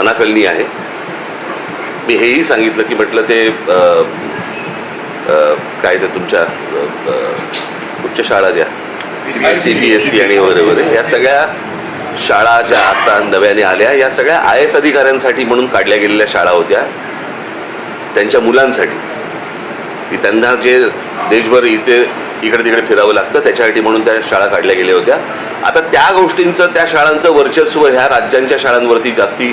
अनाकलनीय आहे. मी हेही सांगितलं की म्हटलं ते काय ते तुमच्या उच्च शाळा द्या सी बी एस सी आणि वगैरे वगैरे या सगळ्या शाळा ज्या आता नव्याने आल्या या सगळ्या आय एस अधिकाऱ्यांसाठी म्हणून काढल्या गेलेल्या शाळा होत्या त्यांच्या मुलांसाठी. की त्यांना जे देशभर इथे इकडे तिकडे फिरावं लागतं त्याच्यासाठी म्हणून त्या शाळा काढल्या गेल्या होत्या. आता त्या गोष्टींचं त्या शाळांचं वर्चस्व ह्या राज्यांच्या शाळांवरती जास्ती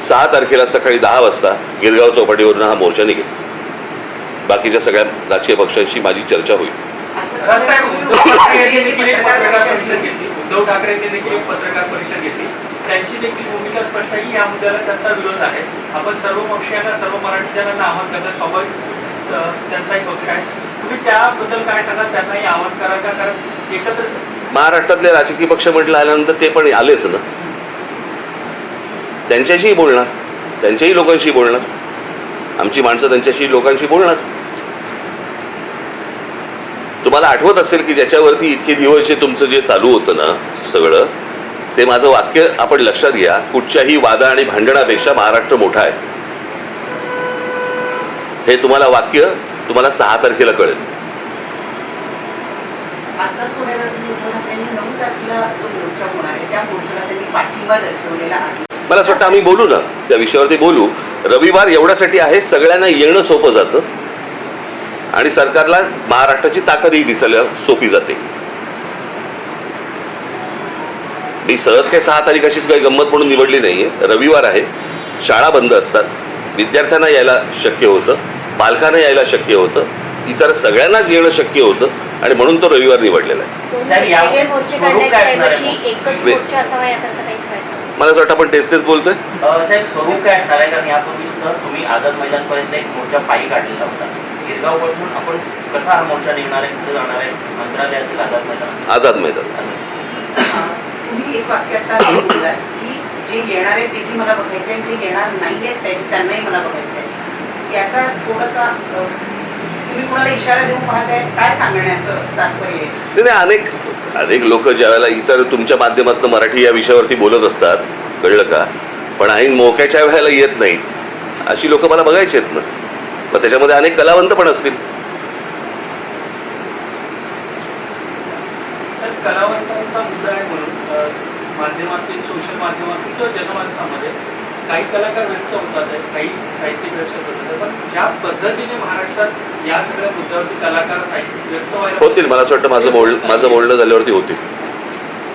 सहा तारखेला सकाळी दहा वाजता गिरगाव चौपाटीवरून हा मोर्चा निघेल. बाकीच्या सगळ्या राजकीय पक्षांशी माझी चर्चा होईल. उद्धव ठाकरे देखील एक पत्रकार परिषद घेतली त्यांची देखील भूमिका स्पष्ट आहे की या मुद्द्याला त्यांचा विरोध आहे आपण सर्व पक्षीयांना सर्व मराठी जणांना आवाहन करतात स्वाभाविक पक्ष आहे तुम्ही त्याबद्दल काय त्यांनाही करा का कारण महाराष्ट्रातले राजकीय पक्ष म्हटलं आल्यानंतर ते पण आलेच ना. त्यांच्याशीही बोलणार. त्यांच्याही लोकांशी बोलणार. आमची माणसं त्यांच्याशी लोकांशी बोलणार. तुम्हाला आठवत असेल की ज्याच्यावरती इतके दिवस जे तुमचं जे चालू होतं ना सगळं ते माझं वाक्य आपण लक्षात घ्या. कुठच्याही वादा आणि भांडणापेक्षा महाराष्ट्र मोठा आहे. हे तुम्हाला वाक्य तुम्हाला सहा तारखेला कळेल. मला असं वाटतं आम्ही बोलू ना त्या विषयावरती बोलू. रविवार एवढ्यासाठी आहे सगळ्यांना येणं सोपं जातं. आणि सरकारला महाराष्ट्राची ताकदही दिसायला सोपी जाते. मी सहज काही सहा तारीख अशीच काही गंमत म्हणून निवडली नाहीये. रविवार आहे शाळा बंद असतात. विद्यार्थ्यांना यायला शक्य होतं पालकांना यायला शक्य होतं इतर सगळ्यांनाच येणं शक्य होतं आणि म्हणून तो रविवार निवडलेला आहे. आहे? मला असं वाटतं आपण तेच तेच बोलतोय. साहेब स्वरूप काय असणार आहे? कारण यापूर्वी सुद्धा तुम्ही आझाद मैदानपर्यंत एक मोर्चा पायी काढलेला होता. गिरगावपासून आपण कसा हा मोर्चा निघणार आहे? कुठे जाणार आहे? मंत्रालय असेल आझाद मैदान? आझाद मैदान. तुम्ही एक वाक्य आता की जे येणार आहे तेही मला बघायचं आहे जे येणार नाही आहेत ते- त्यांनाही मला बघायचं आहे. याचा थोडासा तुम्ही कोणाला इशारा देऊन पाहताय? काय सांगण्याचं तात्पर्य आहे? नाही नाही, अनेक अनेक लोक ज्यावेळेला इतर तुमच्या माध्यमातून मराठी या विषयावरती बोलत असतात कळलं का? पण ऐन मोक्याच्या वेळेला येत नाहीत. अशी लोक मला बघायची आहेत ना. मग त्याच्यामध्ये अनेक कलावंत पण असतील. कलावंतांचा मुद्दा आहे म्हणून माध्यमातील सोशल माध्यमातील किंवा जनमानसामध्ये काही कलाकार व्यक्त होतात आहेत, काही साहित्यिक व्यक्त होतात. पण ज्या पद्धतीने महाराष्ट्रात या सगळ्या मुद्द्यावरती कलाकार साहित्यिक व्यक्त व्हायला होतील. मला असं वाटतं माझं बोल माझं बोलणं झाल्यावरती होतील.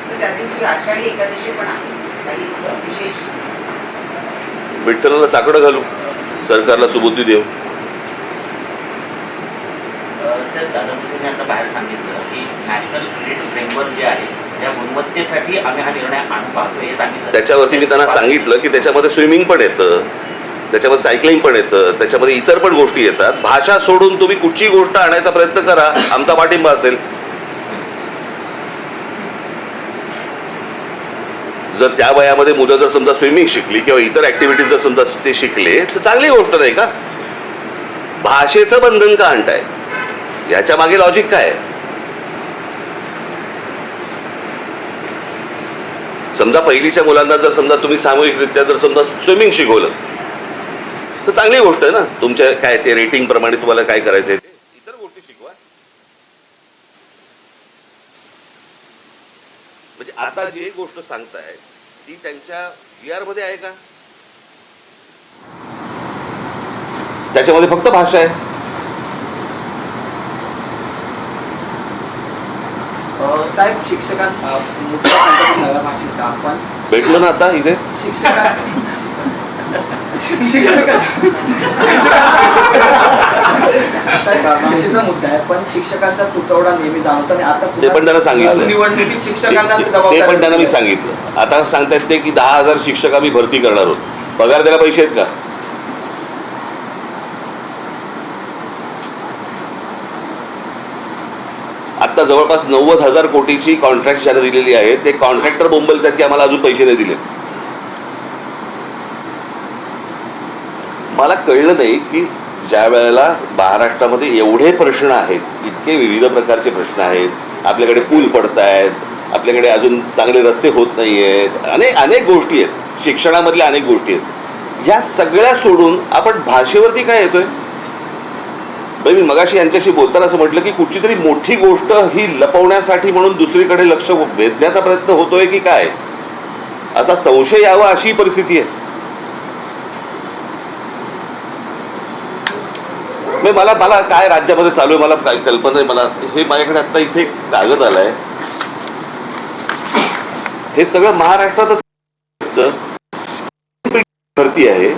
तर त्या दिवशी आषाढी एकादशी पण काही विशेष? विठ्ठलाला साकडं घालू. सरकारला सुबुद्धी देऊ. साहेब दादाजींनी आता बाहेर सांगितलं की नॅशनल क्रेडिट फ्रेमवर्क जे आहे गुणवत्तेसाठी आम्ही हा निर्णय आणून पाहतो हे सांगितलं. त्याच्यावरती मी त्यांना सांगितलं की त्याच्यामध्ये स्विमिंग पण येतं त्याच्यामध्ये सायकलिंग पण येतं त्याच्यामध्ये इतर पण गोष्टी येतात. भाषा सोडून तुम्ही कुठची गोष्ट आणायचा प्रयत्न करा आमचा पाठिंबा असेल. जर त्या वयामध्ये मुलं जर समजा स्विमिंग शिकली किंवा इतर ऍक्टिव्हिटीज जर समजा ते शिकले तर चांगली गोष्ट नाही का? भाषेचं बंधन का आणताय? याच्या मागे लॉजिक काय आहे? समजा पहिलीच्या मुलांना जर समजा तुम्ही सामूहिकरित्या जर समजा स्विमिंग शिकवलं तर चांगली गोष्ट आहे ना. तुमच्या काय ते रेटिंग प्रमाणे तुम्हाला काय करायचं ते. इतर गोष्टी शिकवा. म्हणजे आता जी गोष्ट सांगताय ती त्यांच्या जी आरमध्ये आहे का? त्याच्यामध्ये फक्त भाषा आहे. साहेब शिक्षकां अ, मुद्दा सांगतो की नव्या भाषेचा आपण भेटलो ना आता इथे? शिक्षका शिक्षका साहेब अ, भाषेचा मुद्दा आहे पण शिक्षकांचा तुटवडा नेहमी जाणवतो आणि आता ते पण त्यांना सांगितलं. निवडणुकीत शिक्षकांना ते पण त्यांना मी. सांगितलं. आता सांगतायत ते की दहा हजार शिक्षक आम्ही भरती करणार आहोत. पगार द्यायला पैसे आहेत का? आता जवळपास नव्वद हजार कोटीची कॉन्ट्रॅक्ट ज्यांना दिलेली आहे ते कॉन्ट्रॅक्टर बोंबलतात की आम्हाला अजून पैसे नाही दिले? मला कळलं नाही की ज्या वेळेला महाराष्ट्रामध्ये एवढे प्रश्न आहेत इतके विविध प्रकारचे प्रश्न आहेत आपल्याकडे पूल पडत आहेत आपल्याकडे अजून चांगले रस्ते होत नाही आहेत अनेक अनेक गोष्टी आहेत शिक्षणामधल्या अनेक गोष्टी आहेत. ह्या सगळ्या सोडून आपण भाषेवरती काय येतोय? मी मगाशी यांच्याशी बोलताना असं म्हटलं की कुठची तरी मोठी गोष्ट ही लपवण्यासाठी म्हणून दुसरीकडे लक्ष वेधण्याचा प्रयत्न होतोय की काय? असा संशय यावा अशी परिस्थिती आहे. मला मला काय राज्यामध्ये चालू आहे मला काय कल्पना आहे मला हे माझ्याकडे आता इथे कागद आलाय. हे सगळं महाराष्ट्रातच भरती आहे.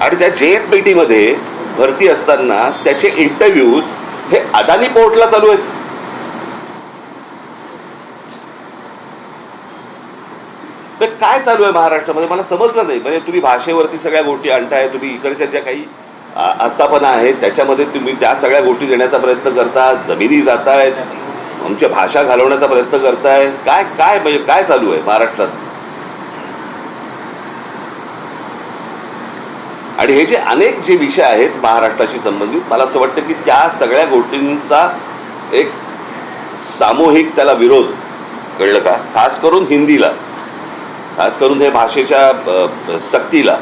आणि त्या जे पेटी मध्ये भरती असताना त्याचे इंटरव्ह्यूज हे अदानी पोर्टला चालू आहेत. तर काय चालू आहे महाराष्ट्रामध्ये? मला समजलं नाही. म्हणजे तुम्ही भाषेवरती सगळ्या गोष्टी आणताय तुम्ही इकडच्या ज्या काही आस्थापना आहेत त्याच्यामध्ये तुम्ही त्या सगळ्या गोष्टी देण्याचा प्रयत्न करता जमिनी जातायत आमच्या भाषा घालवण्याचा प्रयत्न करताय काय काय म्हणजे काय चालू आहे महाराष्ट्रात? आणि हे जे अनेक जे विषय आहेत महाराष्ट्राशी संबंधित मला असं वाटतं की त्या सगळ्या गोष्टींचा एक सामूहिक त्याला विरोध कळलं का? खास करून हिंदीला. खास करून हे भाषेच्या सक्तीला.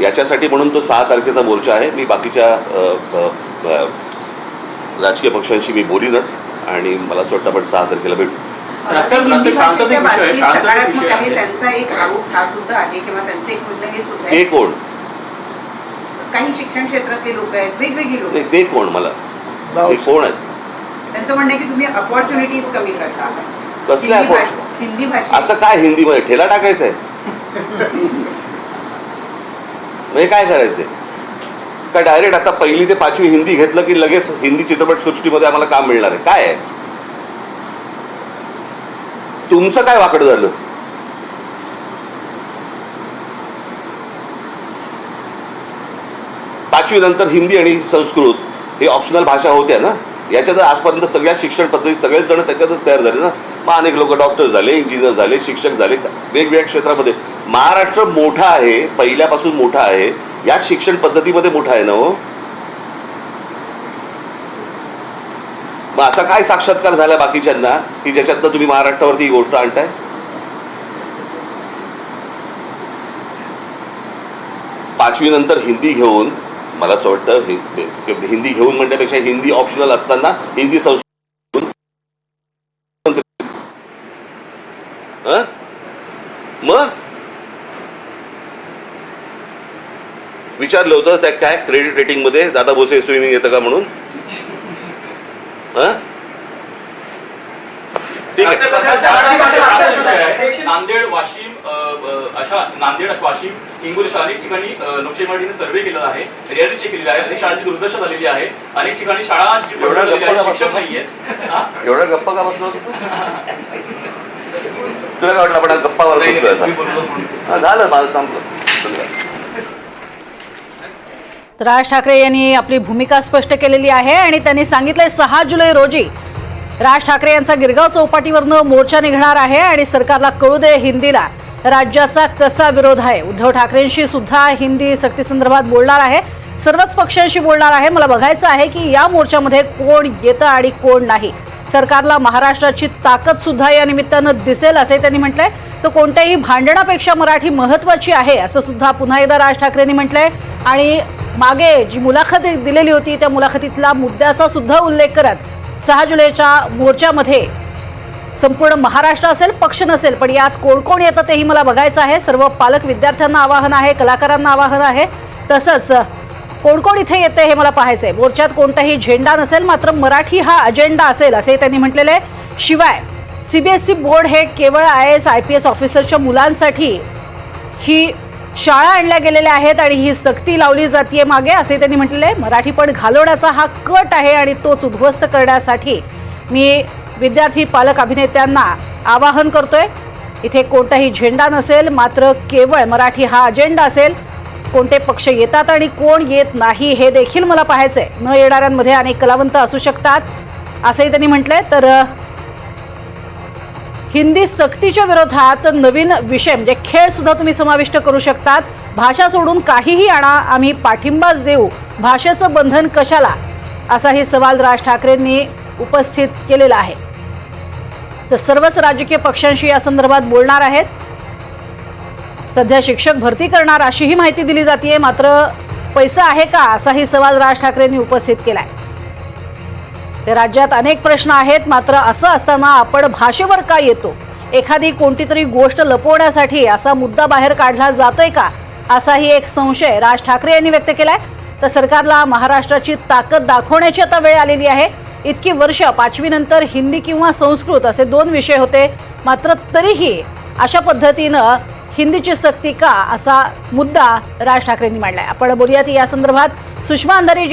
याच्यासाठी म्हणून तो सहा तारखेचा मोर्चा आहे. मी बाकीच्या राजकीय पक्षांशी मी बोलीनच आणि मला असं वाटतं आपण सहा तारखेला भेटू. हिंदी ते कोण? काही शिक्षण क्षेत्रातले लोक आहेत वेगवेगळी लोक नाही ते कोण मला? ते कोण आहेत? त्यांचं म्हणणं की तुम्ही अपॉर्च्युनिटीज कमी करता. कसल्या हिंदी? भाषा- हिंदी असं काय हिंदीमध्ये? ठेला टाकायचा आहे म्हणजे काय करायचंय? का डायरेक्ट आता पहिली ते पाचवी हिंदी घेतलं की लगेच हिंदी चित्रपट सृष्टीमध्ये आम्हाला काम मिळणार आहे? काय आहे? तुमचं काय वाकड झालं? पाचवी नंतर हिंदी आणि संस्कृत हे ऑप्शनल भाषा होत्या ना? याच्यात आजपर्यंत सगळ्या शिक्षण पद्धती सगळेच जण त्याच्यातच तयार झाले ना? मग अनेक लोक डॉक्टर झाले इंजिनियर झाले शिक्षक झाले वेगवेगळ्या क्षेत्रामध्ये. महाराष्ट्र मोठा आहे पहिल्यापासून मोठा आहे. या शिक्षण पद्धतीमध्ये मोठा आहे ना हो? मग असा काय साक्षात्कार झाला बाकीच्यांना की ज्याच्यातनं तुम्ही महाराष्ट्रावरती ही गोष्ट आणताय? पाचवी नंतर हिंदी घेऊन मला असं वाटतं हिंदी घेऊन म्हणण्यापेक्षा हिंदी ऑप्शनल असताना हिंदी संस्कृत मग? विचारलं होतं त्या काय क्रेडिट रेटिंगमध्ये? दादा भोसे स्विमिंग येतं का म्हणून? ठीक आहे. नांदेड वाशिम अशा नांदेड वाशिम हिंगोली अनेक ठिकाणी लोकशाही मराठीने सर्वे केलेला आहे. रियालिटी चेक केलेली आहे. अनेक शाळांची दुर्दशा झालेली आहे. अनेक ठिकाणी शाळा गप्पा शिक्षक बसला? नाहीयेत. हा? एवढा गप्पा का बसलो तुला काय वाटलं आपण. हा, झालं माझं संपलं. राज ठाकरे यांनी आपली भूमिका स्पष्ट केलेली आहे आणि त्यांनी सांगितलंय सहा जुलै रोजी राज ठाकरे यांचा गिरगाव चौपाटीवरनं मोर्चा निघणार आहे आणि सरकारला कळू दे हिंदीला. राज्याचा कसा विरोध आहे? उद्धव ठाकरेंशी सुद्धा हिंदी सक्तीसंदर्भात बोलणार आहे. सर्वच पक्षांशी बोलणार आहे. मला बघायचं आहे की या मोर्चामध्ये कोण येतं आणि कोण नाही. सरकारला महाराष्ट्राची ताकद सुद्धा या निमित्तानं दिसेल असे त्यांनी म्हटलंय. तर कोणत्याही भांडणापेक्षा मराठी महत्वाची आहे असं सुद्धा पुन्हा एकदा राज ठाकरेंनी म्हटलंय. आणि मागे जी मुलाखत दिलेली होती त्या मुलाखतीतला मुद्द्याचा सुद्धा उल्लेख करत सहा जुलैच्या मोर्चामध्ये संपूर्ण महाराष्ट्र असेल पक्ष नसेल पण यात कोण कोण येतं तेही मला बघायचं आहे. सर्व पालक विद्यार्थ्यांना आवाहन आहे कलाकारांना आवाहन आहे. तसंच कोण कोण इथे येते हे मला पाहायचं आहे मोर्चात कोणताही झेंडा नसेल मात्र मराठी हा अजेंडा असेल असे त्यांनी म्हटलेले आहे. शिवाय सीबीएसई बोर्ड हे केवळ I S I P S ऑफिसरच्या मुलांसाठी ही शाळा आणल्या गेलेल्या आहेत आणि ही सक्ती लावली जाते मागे असे त्यांनी म्हटलेले आहे. मराठी पण घालवण्याचा हा कट आहे आणि तोच उद्ध्वस्त करण्यासाठी मी विद्यार्थी पालक अभिनेत्यांना आवाहन करतोय. इथे कोणताही झेंडा नसेल मात्र केवळ मराठी हा अजेंडा असेल. कोणते पक्ष येतात आणि कोण येत नाही हे देखील मला पाहायचं आहे न येणाऱ्यांमध्ये अनेक कलावंत असू शकतात असंही त्यांनी म्हटलंय. तर हिंदी सक्तीच्या विरोधात नवीन विषय म्हणजे खेळ सुद्धा तुम्ही समाविष्ट करू शकतात. भाषा सोडून काहीही आणा आम्ही पाठिंबाच देऊ. भाषेचं बंधन कशाला? असाही सवाल राज ठाकरेंनी उपस्थित केलेला आहे. तर सर्वच राजकीय पक्षांशी या संदर्भात बोलणार आहेत. सध्या शिक्षक भरती करणार अशीही माहिती दिली जाते मात्र पैसा आहे का? असाही सवाल राज ठाकरेंनी उपस्थित केला आहे ते राज्यात अनेक प्रश्न आहेत मात्र असं असताना आपण भाषेवर का येतो? एखादी कोणती तरी गोष्ट लपवण्यासाठी असा मुद्दा बाहेर काढला जातोय का? असाही एक संशय राज ठाकरे यांनी व्यक्त केलाय. तर सरकारला महाराष्ट्राची ताकद दाखवण्याची आता वेळ आलेली आहे. इतकी वर्ष पाचवीनंतर हिंदी किंवा संस्कृत असे दोन विषय होते. मात्र तरीही अशा पद्धतीनं हिंदीची सक्ती का असा मुद्दा राज ठाकरेंनी मांडलाय. आपण बोलूयात या संदर्भात. सुषमा अंधारे जी